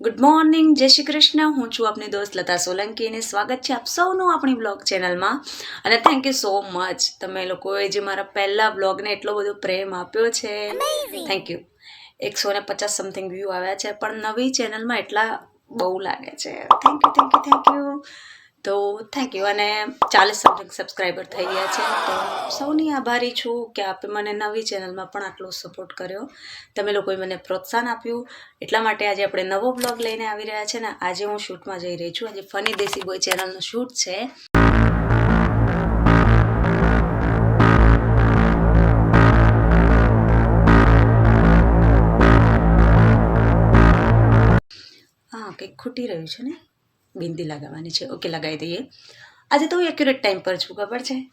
Good morning જય શ્રી કૃષ્ણ. હું છું આપની દોસ્ત લતા સોલંકી અને સ્વાગત છે આપ સૌનું આપણી બ્લોગ ચેનલમાં. અને થેન્ક યુ સો મચ તમે લોકોએ જે મારા પહેલા બ્લોગને એટલો બધો પ્રેમ આપ્યો છે. થેન્ક યુ એકસો ને પચાસ સમથિંગ વ્યૂ આવ્યા છે પણ નવી ચેનલમાં એટલા બહુ લાગે છે. Thank you thank you thank you તો થેન્ક યુ અને ચાલીસ સમથિંગ સબસ્ક્રાઈબર થઈ ગયા છે. તો સૌની આભારી છું કે આપે મને નવી ચેનલમાં પણ આટલો સપોર્ટ કર્યો. તમે લોકોએ મને પ્રોત્સાહન આપ્યું. એટલા માટે આજે આપણે નવો બ્લોગ લઈને આવી રહ્યા છે ને આજે હું શૂટમાં જઈ રહી છું. આજે ફની દેસી બોય ચેનલનું શૂટ છે. હા, કંઈક ખૂટી રહ્યું છે ને? બિંદી લગાવવાની છે. ઓકે, લગાવી દઈએ. આજે તો હું એક્યુરેટ ટાઈમ પર છું, ખબર છે?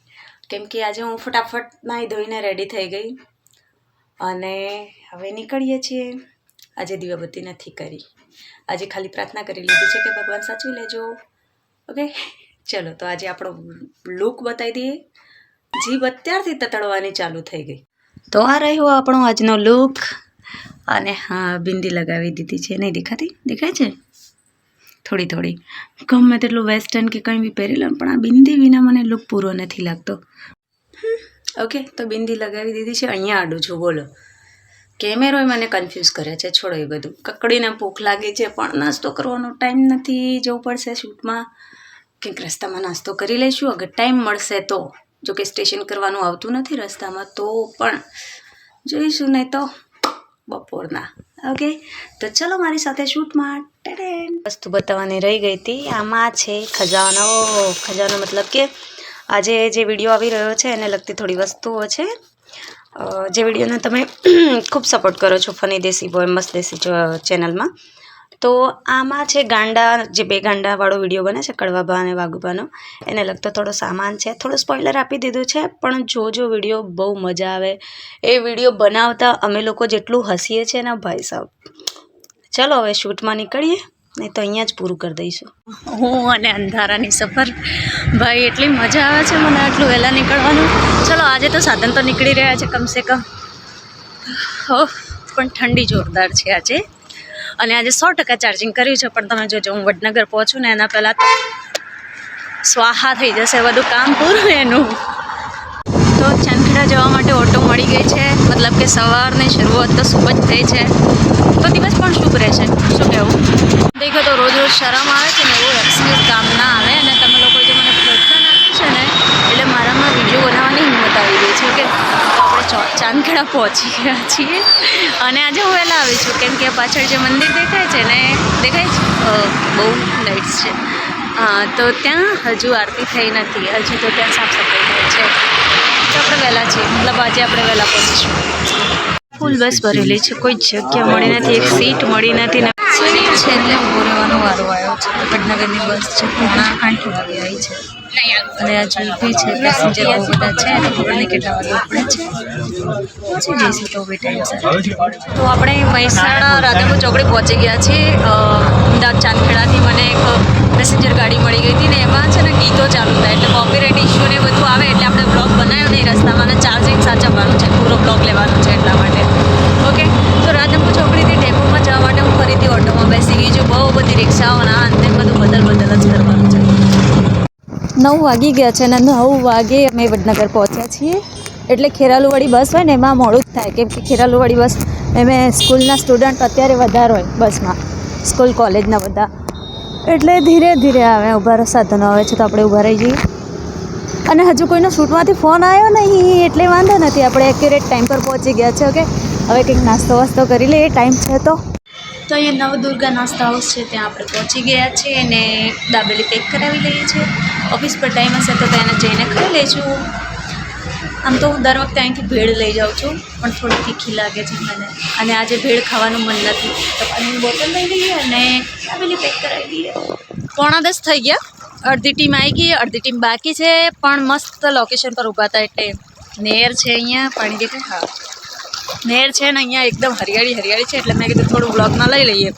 કેમ કે આજે હું ફટાફટ નાહી ધોઈને રેડી થઈ ગઈ. અને હવે નીકળીએ છીએ. આજે દીવાબત્તી નથી કરી. આજે ખાલી પ્રાર્થના કરી લીધી છે કે ભગવાન સાચવી લેજો. ઓકે? ચલો, તો આજે આપણો લુક બતાવી દઈએ. જીભ અત્યારથી તતડવાની ચાલુ થઈ ગઈ. તો આ રહ્યો આપણો આજનો લુક અને હા, બિંદી લગાવી દીધી છે. નહીં દેખાતી? દેખાય છે? થોડી થોડી. ગમે તેટલું વેસ્ટર્ન કે કંઈ બી પહેરી લઉં પણ આ બિંદી વિના મને લુક પૂરો નથી લાગતો. ઓકે તો બિંદી લગાવી દીધી છે, અહીંયા આડું છું, બોલો. કેમેરોય મને કન્ફ્યુઝ કરે છે, છોડો એ બધું. કકડીને ભૂખ લાગી છે, પણ નાસ્તો કરવાનો ટાઈમ નથી, જવું પડશે શૂટમાં કંઈક રસ્તામાં નાસ્તો કરી લઈશું, અગર ટાઈમ મળશે તો. જો કે સ્ટેશન કરવાનું આવતું નથી રસ્તામાં, તો પણ. જોઈશું નહીં તો બપોરના. ઓકે? તો ચલો મારી સાથે શૂટમાં ટેડેન. વસ્તુ બતાવવાની રહી ગઈ હતી. આમાં છે ખજાનો. ખજાનો મતલબ કે આજે જે વીડિયો આવી રહ્યો છે એને લગતી થોડી વસ્તુઓ છે. જે વિડીયોને તમે ખૂબ સપોર્ટ કરો છો ફની દેસી બોય મસ્ત દેસી ચેનલમાં તો આમાં છે ગાંડા, જે બે ગાંડાવાળો વીડિયો બને છે કડવાબા અને વાઘુબાનો એને લગતો થોડો સામાન છે. થોડું સ્પોઇલર આપી દીધું છે, પણ જોજો વીડિયો બહુ મજા આવે, એ વીડિયો બનાવતા અમે લોકો જેટલું હસીએ છીએ ને ભાઈ સાહેબ ચલો હવે શૂટમાં નીકળીએ, નહીં તો અહીંયા જ પૂરું કરી દઈશું. હું અને અંધારાની સફર. ભાઈ, એટલી મજા આવે છે મને આટલું વહેલા નીકળવાનું. ચલો, આજે તો સાધન તો નીકળી રહ્યા છે કમસે કમ. હો પણ ઠંડી જોરદાર છે આજે. અને આજે સો ટકા ચાર્જિંગ કર્યું છે, પણ તમે જોજો, હું વડનગર પહોંચું ને એના પહેલાં તો સ્વાહા થઈ જશે, બધું કામ પૂરું એનું. તો ચાંદખેડા જવા માટે ઓટો મળી ગઈ છે, મતલબ કે સવારની શરૂઆત તો શુભ જ થઈ છે. તો દિવસ પણ શુભ રહેશે, શું કહેવું? દેખો તો રોજ રોજ શરમ આવે છે ને એવું એક્સક્યુઝ કામ ના આવે અને તમે લોકો જે મને પ્રોત્સાહન આપ્યું છે ને એટલે મારામાં વીડિયો બનાવવાની હિંમત આવી છે કે આપણે ચાંદખેડા પહોંચી ગયા છીએ. અને આજે હું વહેલા આવી છું, કેમ કે પાછળ જે મંદિર દેખાય છે ને, દેખાય છે? બહુ લાઇટ્સ છે. હા તો ત્યાં હજુ આરતી થઈ નથી, હજુ તો ત્યાં સાફ સફાઈ થાય છે. તો આપણે વહેલા છીએ, મતલબ આજે આપણે વહેલા પહોંચીશું. ફૂલ બસ ભરેલી છે, કોઈ જગ્યા મળી નથી, એક સીટ મળી નથી ને. છેલ્લે ઊભો રહેવાનો વારો આવ્યો વડનગરની બસ છે. પોણા આઠ વાગે આવી છે. અને હજુ ઊભી છે, પેસેન્જર બહુ બધા છે, અને ખબર નહીં કેટલા વાગે ઉપડે છે. પહોંચી જઈશું તો બે ટાઈમ તો આપણે મહેસાણા રાધાપુર ચોકડી પહોંચી ગયા છીએ. અમદાવાદ ચાંદખેડાથી મને એક પેસેન્જર ગાડી મળી ગઈ હતી ને એમાં છે ને ગીતો ચાલુ થાય એટલે કોપીરાઇટ ઇશ્યુ ને બધું આવે એટલે આપણે બ્લોગ બનાવ્યો નહીં રસ્તામાં અને ચાર્જિંગ સાચવવાનું છે, પૂરો બ્લોગ લેવાનો છે એટલા માટે. ઓકે તો ડેપોમાં જવા માટે હું ફરીથી ઓટોમાં બેસી ગઈ છું. બહુ બધી રિક્ષાઓના અંતે બધું બદલ બદલ જ કરવાનું છે. નવ વાગી ગયા છે અને નવ વાગે અમે વડનગર પહોંચ્યા છીએ. એટલે ખેરાલુવાળી બસ હોય ને એમાં મોડું જ થાય. કેમ કે ખેરાલુવાળી બસ એમે સ્કૂલના સ્ટુડન્ટ અત્યારે વધારે હોય બસમાં. સ્કૂલ કોલેજના બધા. એટલે ધીરે ધીરે આવે ઊભા સાધનો આવે છે તો આપણે ઊભા રહી જઈએ. અને હજુ કોઈનો શૂટમાંથી ફોન આવ્યો નહીં, એટલે વાંધો નથી. આપણે એક્યુરેટ ટાઈમ પર પહોંચી ગયા છે ઓકે હવે કંઈક નાસ્તો વાસ્તો કરી લઈએ. ટાઈમ છે તો. તો અહીંયા નવદુર્ગા નાસ્તા હાઉસ છે, ત્યાં આપણે પહોંચી ગયા છીએ અને દાબેલી પેક કરાવી લઈએ છીએ. ઓફિસ પર ટાઈમ હશે તો ત્યાં જઈને ખાઈ લઈશું આમ તો હું દર વખતે અહીંથી ભેળ લઈ જાઉં છું, પણ થોડી તીખી લાગે છે મને. અને આજે ભેળ ખાવાનું મન નથી. તો પાણીની બોટલ લઈ લઈએ અને દાબેલી પેક કરાવી દઈએ. પોણા દસ થઈ ગયા. અડધી ટીમ આવી ગઈ, અડધી ટીમ બાકી છે, પણ મસ્ત લોકેશન પર ઊભા હતા એટલે નેર છે અહીંયા, પાણી દેખાય. હા. નેર છે ને અહીંયા એકદમ હરિયાળી હરિયાળી છે એટલે મેં કીધું થોડું બ્લોગમાં લઈ લઈએ.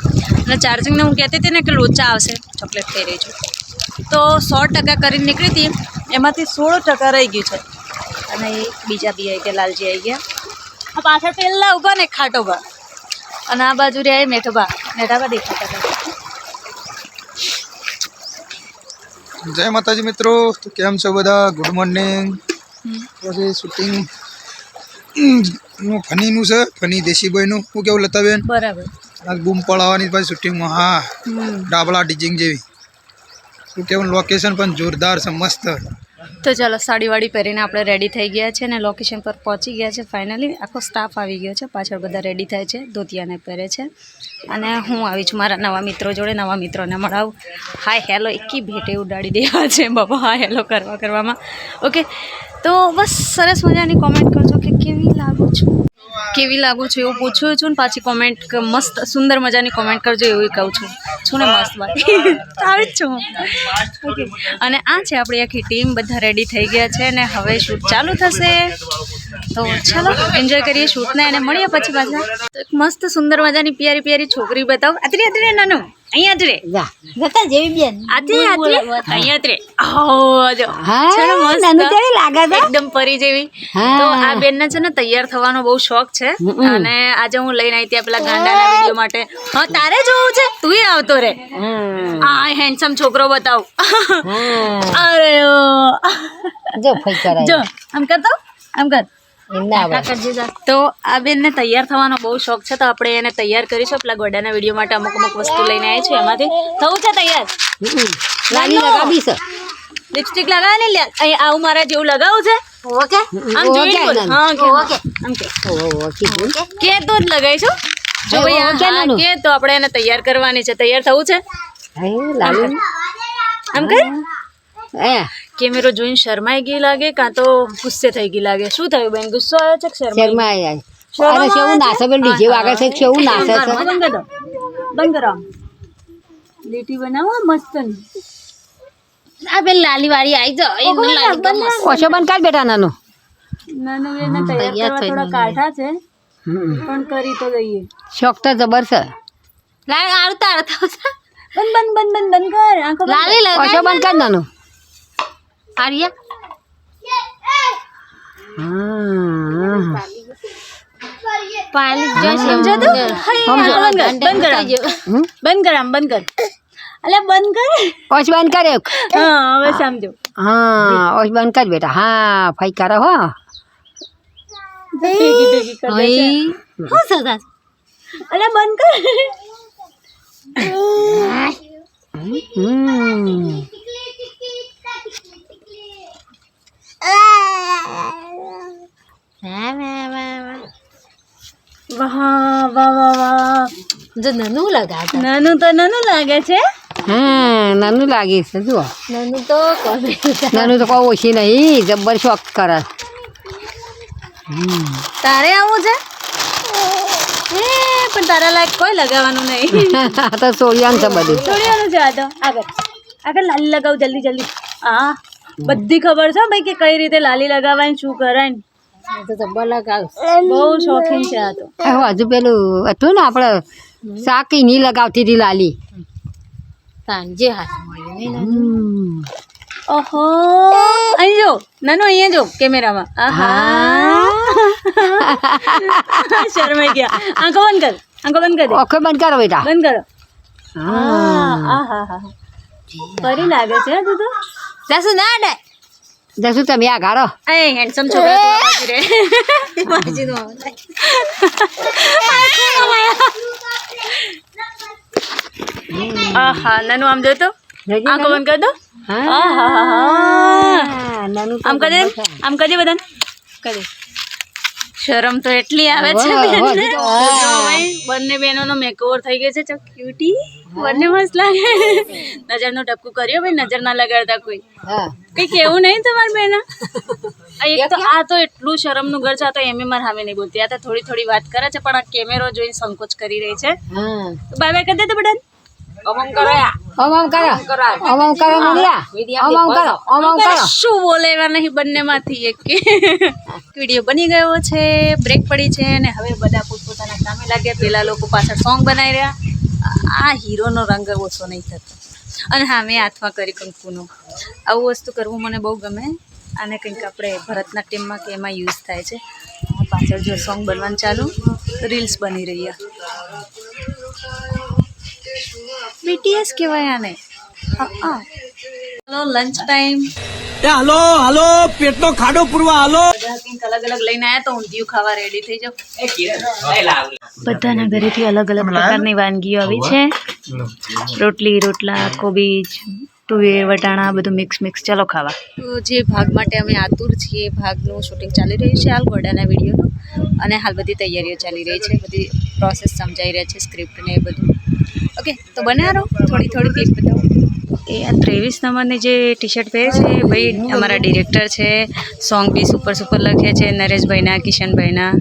અને ચાર્જિંગને હું કહેતી હતી ને કે લોચા આવશે ચોકલેટ ખાઈ રહી છું. તો સો ટકા કરીને નીકળી હતી. એમાંથી સોળ ટકા રહી ગયું છે. અને બીજા બી આવી ગયા લાલજી આવી ગયા. આ પાછળ પહેલાં ઊભા ને ખાટોભા અને આ બાજુ રહ્યા મેઠોભા મેઠાભા દેખાતા હતા. જય માતાજી મિત્રો. કેમ છો બધા? Good morning. પછી શૂટિંગ ફનીનું છે ફની દેશીભાઈનું. હું કેવું લતાબેન? બરાબર. આ બૂમ પડાવવાની પછી શૂટિંગમાં હા. ડાબલા ડીજિંગ જેવી. શું કેવું લોકેશન પણ જોરદાર છે મસ્ત. તો ચાલો સાડીવાળી પહેરીને આપણે રેડી થઈ ગયા છે અને લોકેશન પર પહોંચી ગયા છે ફાઇનલી આખો સ્ટાફ આવી ગયો છે પાછળ બધા રેડી થાય છે ધોતિયાને પહેરે છે. અને હું આવી છું મારા નવા મિત્રો જોડે નવા મિત્રોને મળાવું. હાય હેલો એકી ભેટે ઉડાડી દેવા છે બાબા હા હેલો કરવા કરવામાં. ઓકે તો બસ સરસ મજાની કોમેન્ટ કરજો. કેવી લાગો છું? કેવી લાગો છું? એવું પૂછું છું ને પાછી કોમેન્ટ મસ્ત સુંદર મજાની કોમેન્ટ કરજો એવું કહું છું. છું ને મસ્ત વાત આવી જ છું. અને આ છે આપણી આખી ટીમ બધા રેડી થઈ ગયા છે અને હવે શૂટ ચાલુ થશે. તો ચાલો એન્જોય કરીએ શૂટને અને મળીએ પછી પાછા. મસ્ત સુંદર મજાની પ્યારી પિયારી છોકરી બતાવો. આતરી અત્રે નાનું. અહીંયા જ રે. જતા જેવી બેન. આતે આતે અહીંયા જ રે. આવો જો. ચલો મસ્ત? નાનું લાગે છે? એકદમ પરી જેવી. તો આ બેનને છે ને તૈયાર થવાનો બહુ શોખ છે. અને આજે હું લઈને આવી ત્યાં પેલા ગાંડાના વિડિયો માટે. હા તારે જોવું છે? તું આવતો રે. આ હેન્ડસમ છોકરો બતાવ. અરે ઓ. જો ફઈ કરાય. જો આમ કર તો. આમ કર. તો આ બેનને તૈયાર થવાનો બહુ શોખ છે તો આપણે એને તૈયાર કરીશું. પેલા ગોડાના વીડિયો માટે અમુક અમુક વસ્તુ લઈને આવી છે એમાંથી. થવું છે તૈયાર? લગાવી છે. લિપસ્ટિક લગાવે ને અહીં આવું મારા જેવું લગાવું છે. ઓકે. આમ જોઈને. હા કે. Okay okay. કે તો જ લગાવીશું. જો ભાઈ ઓકે કે તો આપણે એને તૈયાર કરવાની છે. તૈયાર થવું છે? હે લાલુ. આમ કર. કેમેરો જોઈને શરમાઈ ગઈ લાગે કાં તો ગુસ્સે થઈ ગઈ લાગે. શું થયું બેન? ગુસ્સો આવ્યો છે કે શરમાઈ શર્મા આયા અરે કેવું નાસે પેલું ડીજે વાગે છે કેવું નાસે છે? બંધ કર. દો બંધ કરો. લીટી બનાવો મસ્ત. આ પેલી લાલી વાળી આવી જાઓ ઓછો બંધ કર બેટા નાનું. નાનું બેનને તૈયાર કરવા થોડા કાઢા છે. પણ કરી તો દઈએ. શોખ તો જબર છે. લાય આવતા આવતા. બંધ બંધ બંધ બંધ બંધ કર. આંખો બંધ કર. ઓછો બંધ કર નાનું. આર્યા? પાલી સમજો તો બંધ કર બંધ કર આમ. બંધ કર બંધ કર. અલે બંધ કર. ઓછ બંધ હા હવે સમજો. હા ઓછ બંધ કર બેટા. હા ફઈ કરો હો. ભેગી ભેગી કર દે છે. અલે બંધ કર. હમ. વાહ વાહ વાહ વાહ. જો નાનું લગાતા નાનું તો નાનું લાગે છે? હા નાનું લાગે છે જુઓ. નાનું તો નાનું તો કોઈ ઓછી નહીં જબ્બર શોખ કરે. તારે આવું છે? એ પણ તારા લાયક કોઈ લગાવવાનું નહીં. આ તો સોળિયાન છે બધું. છોડ્યાનું છે આ તો. આગળ. આગળ લાલી લગાવ જલ્દી જલ્દી. હા બધી ખબર છે ભાઈ કે કઈ રીતે લાલી લગાવાય શું કરાય બહુ શોખીન છે આ તો. હજુ પેલું હતું ને આપણે સાકી ની લગાવતી હતી લાલી. સાંજે હાથ ઓહો અહીં જો નાનો અહીંયા જો કેમેરામાં. આહા. શરમાઈ ગયા. આંખો બંધ કર આંખો બંધ કર દે. બંધ કરો બેટા. બંધ કરો. હા. આહા હા ફરી લાગે છે તું તો? જસુ ના ડે જસુ તમે આ ગારો એ હેન્ડસમ છોકરા તું બાજુ રે. બાજુ નો આહા નાનું આમ જોતો આંખો બંધ કર દો. નાનું? આમ કરે આમ કરજે બધાને? કરે શરમ તો એટલી આવે છે બંને બહેનોનો મેકઓવર થઈ ગયો છે. ચો ક્યુટી બંને મસ્ત લાગે. નજરનો ટપકું કર્યો ભાઈ નજર ના લગાડતા કોઈ. કઈ કેવું નહીં તમારી બહેના? એક તો આ તો એટલું શરમનું ઘર છે તો એમ એમાં સામે નહીં બોલતી. આ તો થોડી થોડી વાત કરે છે પણ આ કેમેરો જોઈને સંકોચ કરી રહી છે. બાબા બાય બાય કરી દે તો બધાને. ઓમ ઓમ કરો ઓમ ઓમ કરો ઓમ ઓમ કરો ઓમ ઓમ કરો શું બોલે. એવા નહીં બંનેમાંથી એક? કે વીડિયો બની ગયો છે બ્રેક પડી છે અને હવે બધા પોતપોતાના કામે લાગ્યા. પેલા લોકો પાછળ સોંગ બનાવી રહ્યા. આ હીરોનો રંગ ઓછો નહીં થતો. અને હા મેં હાથમાં કરી કંકુનો. આવું વસ્તુ કરવું મને બહુ ગમે. અને કંઈક આપણે ભરતનાટ્યમમાં કે એમાં યુઝ થાય છે. પાછળ જો સોંગ બનવાનું ચાલુ રીલ્સ બની રહી છે બીટીએસ કહેવાય આને. હા હા. લંચ ટાઈમ હાલો હાલો પેટનો ખાડો પૂરવા હાલો. અલગ અલગ લઈને આવ્યા તો ઊંધિયું ખાવા રેડી થઈ જાઓ. બધાના ઘરેથી અલગ અલગ પ્રકારની વાનગીઓ આવી છે. રોટલી રોટલા કોબીજ તુવેર વટાણા બધું મિક્સ મિક્સ ચાલો ખાવા. તો જે ભાગ માટે અમે આતુર છીએ ભાગનું શૂટિંગ ચાલી રહ્યું છે હાલ ગોડાના વિડીયોનું. અને હાલ બધી તૈયારીઓ ચાલી રહી છે બધી પ્રોસેસ સમજાઈ રહી છે સ્ક્રિપ્ટ ને એ બધું. ઓકે તો બનાવો થોડી થોડી ક્લિપ બતાવો. એ આ ત્રેવીસ નંબરની જે ટી શર્ટ પહેરે છે એ ભાઈ અમારા ડિરેક્ટર છે સોંગ બી સુપર સુપર લખે છે નરેશભાઈના કિશનભાઈના.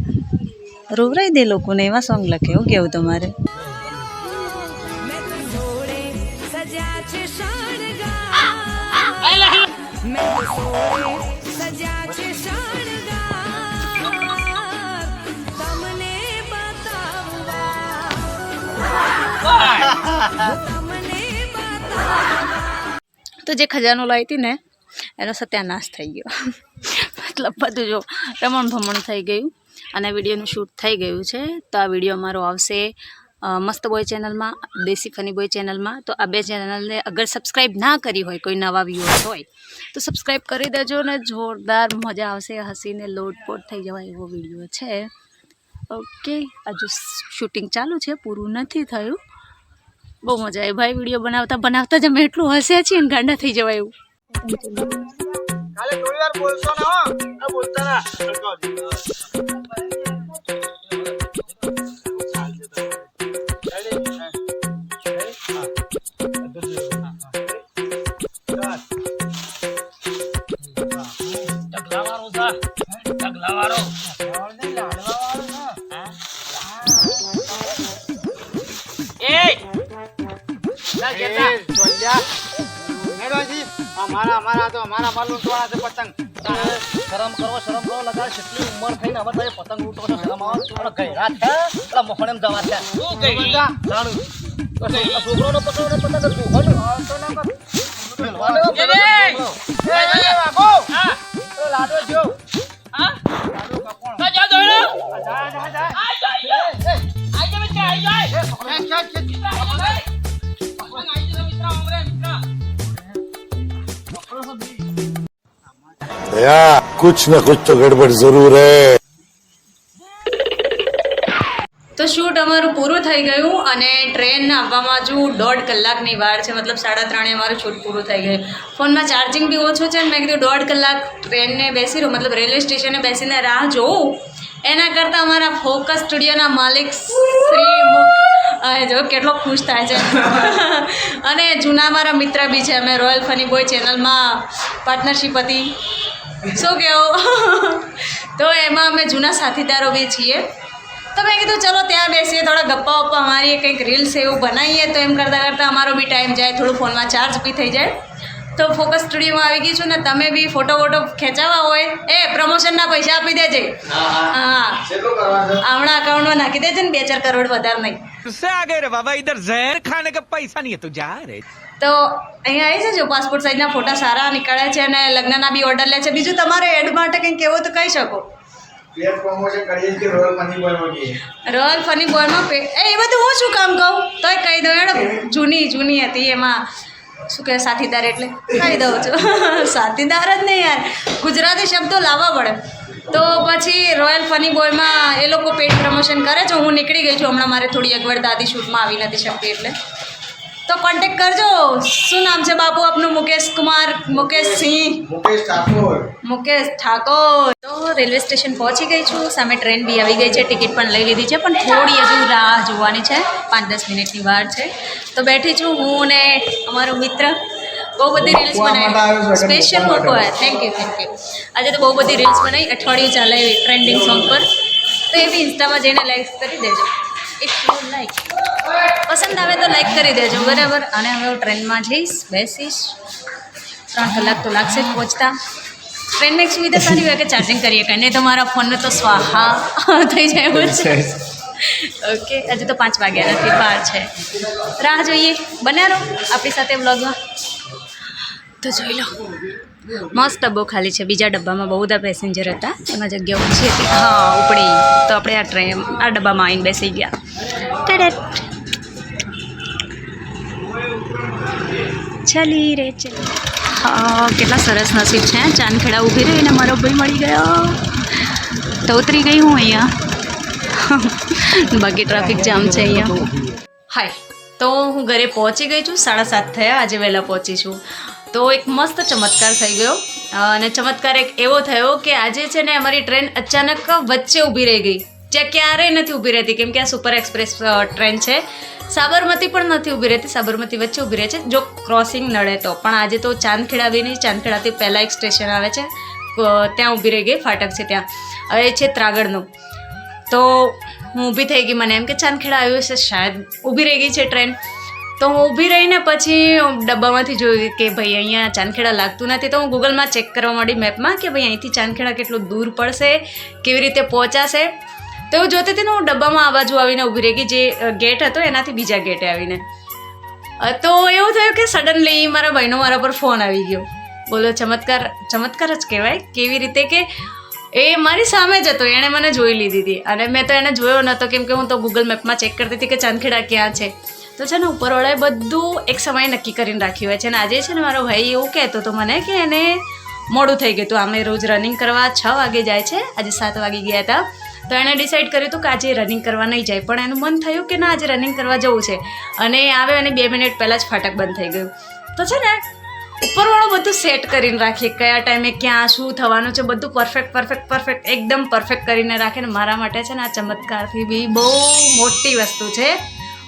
રોવરાઈ દે લોકોને એવા સોંગ લખે એવું કેવું તમારે? તો જે ખજાનો લાવી હતી ને, એનો સત્યાનાશ થઈ ગયો. મતલબ બધું જો રમણ ભમણ થઈ ગયું અને વિડીયોનું શૂટ થઈ ગયું છે. તો આ વીડિયો અમારો આવશે મસ્ત બોય ચેનલમાં દેશી ફની બોય ચેનલમાં તો આ બે ચેનલને અગર સબસ્ક્રાઈબ ના કરી હોય, કોઈ નવા વ્યૂઅર્સ હોય, તો સબસ્ક્રાઈબ કરી દેજો ને જોરદાર મજા આવશે. હસીને લોટપોટ થઈ જવાય એવો વીડિયો છે. ઓકે હજુ શૂટિંગ ચાલુ છે, પૂરું નથી થયું. બહુ મજા આવી. ભાઈ વીડિયો બનાવતા બનાવતા જ અમે એટલું હસ્યા છીએ ને ગાંડા થઈ જવાય એવું. કાલે થોડી ઢગલા બોલશો અમારા અમારા તો મારા માલ લૂંટવાના છે પતંગ. શરમ કરો શરમ કરો લગા કેટલી ઉંમર થઈને હવે તારે પતંગ લૂંટો શરમ આવે ગયરા છે એટલે મોહણેમ જવા છે. શું ગઈ જાણું છોકરો નો પતંગ ને પતંગ હતું લાડો જો. भैया कुछ न कुछ तो गड़बड़ जरूर है તો શૂટ અમારું પૂરું થઈ ગયું અને ટ્રેન આવવામાં હજુ દોઢ કલાકની વાર છે મતલબ સાડા ત્રણે અમારું શૂટ પૂરું થઈ ગયું ફોનમાં ચાર્જિંગ બી ઓછું છે ને મેં કીધું દોઢ કલાક ટ્રેનને બેસી રહું મતલબ રેલવે સ્ટેશને બેસીને રાહ જોઉં એના કરતાં અમારા ફોકસ સ્ટુડિયોના માલિક શ્રી મુક- આ જો કેટલો ખુશ થાય છે અને જૂના મારા મિત્ર બી છે અમે રોયલ ફની બોય ચેનલમાં પાર્ટનરશિપ હતી શું કહેવો તો એમાં અમે જૂના સાથીદારો બી છીએ. તો મેં કીધું, ચલો, ત્યાં બેસીએ, થોડા ગપ્પા વપ્પા અમારી કંઈક રીલ્સ એવું બનાવીએ. તો એમ કરતાં કરતાં અમારો બી ટાઈમ જાય, થોડું ફોનમાં ચાર્જ બી થઈ જાય. તો ફોકસ સ્ટુડિયોમાં આવી ગઈ છું ને તમે બી ફોટો વોટો ખેંચાવા હોય એ પ્રમોશનના પૈસા આપી દેજે હા હમણાં અકાઉન્ટમાં નાખી દેજે ને બે ચાર કરોડ વધારે નહીં से आ गए रे बाबा इधर जहर खाने का पैसा नहीं है तो जा रे તો અહીંયા આવી જજો પાસપોર્ટ સાઇઝના ફોટા સારા નીકળે છે અને લગ્નના બી ઓર્ડર લે છે બીજું તમારે એડ માટે કંઈક કહેવું તો કહી શકો પેડ પ્રમોશન કરીએ છીએ રોયલ મની બોયમાં કે રોયલ ફની બોયમાં પે એ એ બધું હું શું કામ કહું તોય કહી દઉં એડો જૂની જૂની હતી એમાં શું કહે, સાથીદાર એટલે? ખાઈ દઉં છું. સાથીદાર જ નહીં યાર. ગુજરાતી શબ્દો લાવવા પડે. તો પછી રોયલ ફની બોયમાં એ લોકો પેડ પ્રમોશન કરે છે. હું નીકળી ગઈ છું. હમણાં મારે થોડી અગવડતા દાદી શૂટમાં આવી નથી શકતી એટલે. તો કોન્ટેક્ટ કરજો. શું નામ છે બાપુ આપનું? મુકેશ કુમાર મુકેશ સિંહ. મુકેશ ઠાકોર. મુકેશ ઠાકોર. તો રેલવે સ્ટેશન પહોંચી ગઈ છું. સામે ટ્રેન બી આવી ગઈ છે. ટિકિટ પણ લઈ લીધી છે. પણ થોડી હજુ રાહ જોવાની છે. પાંચ દસ મિનિટની વાર છે. તો બેઠી છું હું ને અમારો મિત્ર. બહુ બધી રીલ્સ બનાવી. સ્પેશિયલ મોકો મૂકો થેન્ક યુ થેન્ક યુ આજે તો બહુ બધી રીલ્સ બનાવી. અઠવાડિયું ચાલે ટ્રેન્ડિંગ સોંગ પર. તો એ બી ઇન્સ્ટામાં જઈને લાઈક કરી દેજો. ઇફ યુ લાઈક પસંદ આવે તો લાઈક કરી દેજો. બરાબર? અને હવે હું ટ્રેનમાં જઈશ બેસીશ. ત્રણ કલાક તો લાગશે જ પહોંચતા. ટ્રેનમાં એક સુવિધા સારી હોય કે ચાર્જિંગ કરીએ કે નહીં તો મારા ફોનને તો સ્વાહા થઈ જાય એવું છે. ઓકે હજુ તો પાંચ વાગ્યા નથી બાર છે. રાહ જોઈએ. બન્યા રહો આપણી સાથે બ્લોગમાં તો જોઈ લો. મસ્ત ડબ્બો ખાલી છે. બીજા ડબ્બામાં બહુ બધા પેસેન્જર હતા. એમાં જગ્યા ઓછી હતી. હા, ઉપડી. તો આપણે આ ટ્રેન આ ડબ્બામાં આવીને બેસી ગયા. ટેડેટ. ચલી રે, ચલી. કેટલા સરસ નસીબ છે. ચાંદખેડા ઊભી રહીને મારો ભાઈ મળી ગયો. તો ઉતરી ગઈ હું અહીંયા. બાકી ટ્રાફિક જામ છે અહીંયા. હાય તો હું ઘરે પહોંચી ગઈ છું. સાડા સાત થયા. આજે વહેલા પહોંચી છું. તો એક મસ્ત ચમત્કાર થઈ ગયો. અને ચમત્કાર એક એવો થયો કે આજે છે ને અમારી ટ્રેન અચાનક વચ્ચે ઊભી રહી ગઈ. જ્યાં ક્યારેય નથી ઊભી રહેતી, કેમ કે આ સુપર એક્સપ્રેસ ટ્રેન છે. સાબરમતી પણ નથી ઊભી રહેતી, સાબરમતી વચ્ચે ઊભી રહે છે, જો ક્રોસિંગ નડે તો. પણ આજે તો ચાંદખેડા બી નહીં, ચાંદખેડાથી પહેલાં એક સ્ટેશન આવે છે ત્યાં ઊભી રહી ગઈ, ફાટક છે ત્યાં. હવે છે ત્રાગડનું. તો હું ઊભી થઈ ગઈ મને એમ કે ચાંદખેડા આવ્યું છે, શાયદ ઊભી રહી ગઈ છે ટ્રેન. તો હું ઊભી રહીને પછી ડબ્બામાંથી જોયું કે ભાઈ અહીંયા ચાંદખેડા લાગતું નથી, તો હું ગૂગલમાં ચેક કરવા માંડી મેપમાં કે ભાઈ અહીંથી ચાંદખેડા કેટલું દૂર પડશે, કેવી રીતે પહોંચાશે. તો એવું જોતી હતી ને હું ડબ્બામાં આ બાજુ આવીને ઊભી રહી ગઈ, જે ગેટ હતો એનાથી બીજા ગેટે આવીને. તો એવું થયું કે સડનલી મારા ભાઈનો મારા પર ફોન આવી ગયો. બોલો, ચમત્કાર ચમત્કાર જ કહેવાય. કેવી રીતે કે એ મારી સામે જ હતો, એણે મને જોઈ લીધી હતી. અને મેં તો એને જોયો નહોતો, કેમ કે હું તો ગૂગલ મેપમાં ચેક કરતી હતી કે ચાંદખેડા ક્યાં છે. તો છે ને ઉપરવાળાએ બધું એક સમય નક્કી કરીને રાખ્યું હોય છે. અને આજે છે ને મારો ભાઈ એવું કહેતો હતો મને કે એને મોડું થઈ ગયું હતું. આમે રોજ રનિંગ કરવા છ વાગે જાય છે. આજે સાત વાગે ગયા હતા. તો એણે ડિસાઈડ કર્યું હતું કે આજે રનિંગ કરવા નહીં જાય. પણ એનું મન થયું કે ના, આજે રનિંગ કરવા જવું છે. અને આવે અને બે મિનિટ પહેલાં જ ફાટક બંધ થઈ ગયું. તો છે ને ઉપરવાળો બધું સેટ કરીને રાખીએ કયા ટાઈમે ક્યાં, શું થવાનું છે, બધું પરફેક્ટ પરફેક્ટ પરફેક્ટ એકદમ પરફેક્ટ કરીને રાખે. ને મારા માટે છે ને આ ચમત્કારથી બી બહુ મોટી વસ્તુ છે.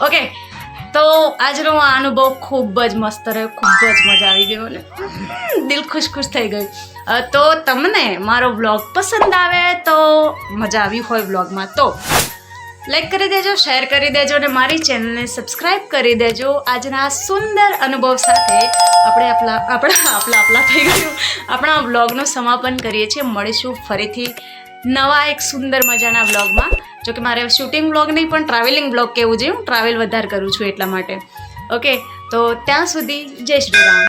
ઓકે તો આજનો આ અનુભવ ખૂબ જ મસ્ત રહ્યો, ખૂબ જ મજા આવી ગયો ને દિલ ખુશ ખુશ થઈ ગયું તો તમને મારો બ્લોગ પસંદ આવે તો મજા આવી હોય બ્લોગમાં તો લાઈક કરી દેજો, શેર કરી દેજો અને મારી ચેનલને સબસ્ક્રાઈબ કરી દેજો. આજના આ સુંદર અનુભવ સાથે આપણે આપણા આપણા આપણા આપણા થઈ ગયું. આપણા બ્લોગનું સમાપન કરીએ છીએ. મળીશું ફરીથી. નવા એક સુંદર મજાના બ્લોગમાં જો કે મારે શૂટિંગ બ્લોગ નહીં, પણ ટ્રાવેલિંગ બ્લોગ કહેવું જોઈએ. હું ટ્રાવેલ વધારે કરું છું એટલા માટે. ઓકે તો ત્યાં સુધી જય શ્રી રામ.